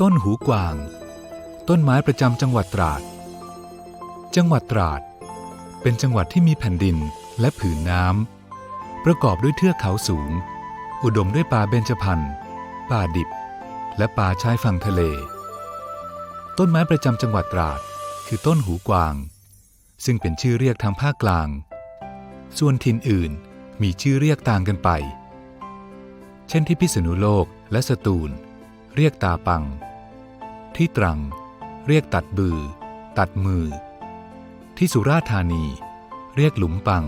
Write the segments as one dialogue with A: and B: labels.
A: ต้นหูกวาง ต้นไม้ประจำจังหวัดตราด จังหวัดตราด เป็นจังหวัดที่มีแผ่นดินและผืนน้ำประกอบด้วยเทือกเขาสูง อุดมด้วยป่าเบญจพรรณป่าดิบ และป่าชายฝั่งทะเล ต้นไม้ประจำจังหวัดตราด คือต้นหูกวาง ซึ่งเป็นชื่อเรียกทางภาคกลาง ส่วนถิ่นอื่นมีชื่อเรียกต่างกันไป เช่นที่พิษณุโลกและสตูล เรียกตาปัง ที่ตรัง เรียกตัดบือ ตัดมือ ที่สุราษฎร์ธานี เรียกหลุมปัง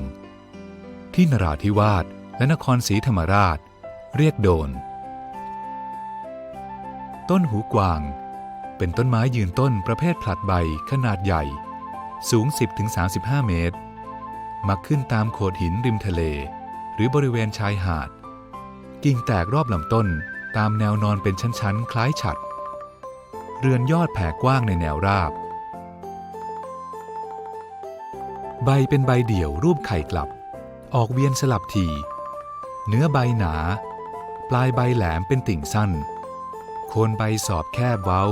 A: ที่นราธิวาสและนครศรีธรรมราช เรียกโดน ต้นหูกวาง เป็นต้นไม้ยืนต้นประเภทผลัดใบขนาดใหญ่ สูง 10-35 เมตร มักขึ้นตามโขดหินริมทะเล หรือบริเวณชายหาด กิ่งแตกรอบลำต้นตามแนวนอนเป็นชั้นๆ คล้ายฉัด เรือนยอดแผ่กว้างในแนวราบ ใบเป็นใบเดี่ยวรูปไข่กลับ ออกเวียนสลับทีเนื้อใบหนา ปลายใบแหลมเป็นติ่งสั้น โคนใบสอบแคบเว้า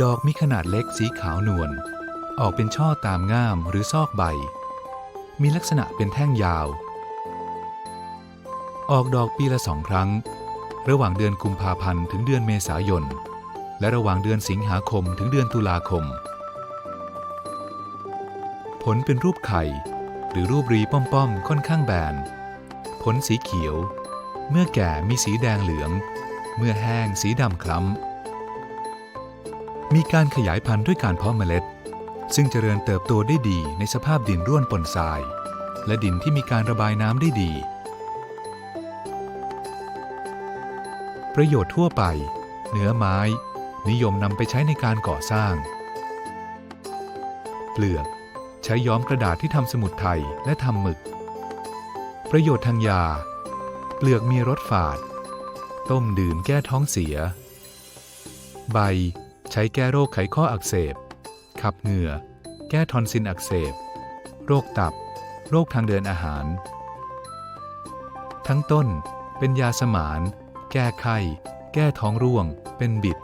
A: ดอกมีขนาดเล็กสีขาวนวล ออกเป็นช่อตามง่ามหรือซอกใบ มีลักษณะเป็นแท่งยาว ออกดอกปีละสองครั้ง ระหว่างเดือนกุมภาพันธ์ถึงเดือนเมษายน และระหว่างเดือนสิงหาคมถึงเดือนตุลาคม ผลเป็นรูปไข่ หรือรูปรีป้อมๆค่อนข้างแบน ผลสีเขียว เมื่อแก่มีสีแดงเหลือง เมื่อแห้งสีดำคล้ำมีการขยายพันธุ์ด้วยการเพาะเมล็ด ซึ่งเจริญเติบโตได้ดีในสภาพดินร่วนปนทราย และดินที่มีการระบายน้ำได้ดี ประโยชน์ทั่วไป เนื้อไม้ นิยมนำไปใช้ในการก่อสร้าง เปลือกใช้ย้อมกระดาษที่ทำสมุดไทยและทำหมึก ประโยชน์ทางยา เปลือกมีรสฝาด ต้มดื่มแก้ท้องเสีย ใบใช้แก้โรคไขข้ออักเสบ ขับเหงื่อ แก้ทอนซิลอักเสบ โรคตับ โรคทางเดินอาหาร ทั้งต้นเป็นยาสมาน แก้ไข้ แก้ท้องร่วง เป็นบิด